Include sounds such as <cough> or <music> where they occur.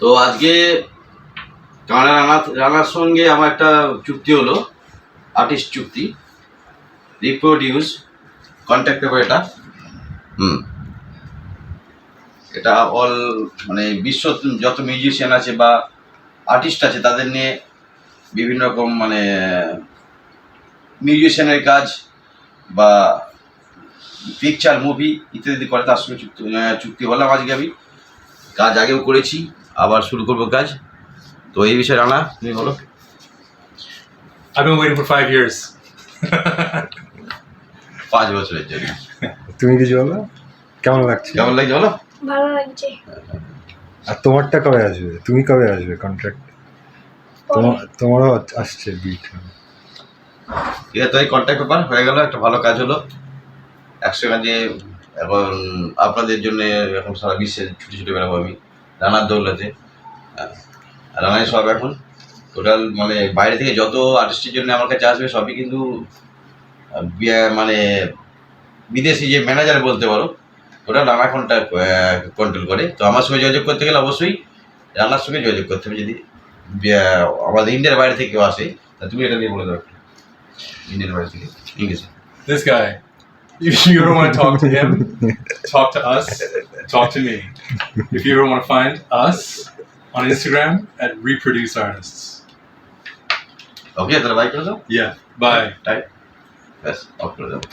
তো আজকে কানাডা রানা রানার সঙ্গে আমার একটা চুক্তি হলো আর্টিস্ট চুক্তি। রিপ্রোডিউস কন্ট্যাক্ট পেপার এটা। হুম। এটা অল মানে বিশ্ব যত মিউজিশিয়ান আছে বা আর্টিস্ট আছে, তাদের নিয়ে বিভিন্ন রকম মানে মিউজিশিয়ানের কাজ বা পিকচার মুভি ইত্যাদি করে তার সঙ্গে চুক্তি চুক্তি হলাম আজকে আমি। কাজ আগেও করেছি। আবার শুরু করব কাজ। তো এই বিষয়ে রানা তুমি বলো। I've been waiting for five years. <laughs> পাঁচ বছরের জন্য। তুমি কিছু বলো? কেমন লাগছে? কেমন লাগছে বলো? ভালো লাগছে। আর তোমারটা কবে আসবে? তুমি কবে আসবে কন্ট্রাক্ট তোমার তোমারও আসছে বিট ঠিক আছে তো এই কন্ট্যাক্ট পেপার হয়ে গেল একটা ভালো কাজ হলো। একশো কাজে এখন আপনাদের জন্য এখন সারা বিশ্বে ছুটি ছুটি বেরোবো আমি। রানার দৌলতে রানায় সব এখন টোটাল মানে বাইরে থেকে যত আর্টিস্টের জন্য আমার কাছে আসবে সবই কিন্তু মানে বিদেশি যে ম্যানেজার বলতে পারো ওটা রানা কন্ট্যাক্ট কন্ট্রোল করে। তো আমার সঙ্গে যোগাযোগ করতে গেলে অবশ্যই রানার সঙ্গে যোগাযোগ করতে হবে। যদি আমাদের ইন্ডিয়ার বাইরে থেকে কেউ আসে তা তুমি এটা নিয়ে বলে দাও ইন্ডিয়ার বাইরে থেকে। ইংলিশে This guy. If you ever want to talk to him, talk to us, talk to me. If you ever want to find us on Instagram at Reproduce Artists. Okay, did I like yourself? Yeah. Bye. Bye. Yes, talk them.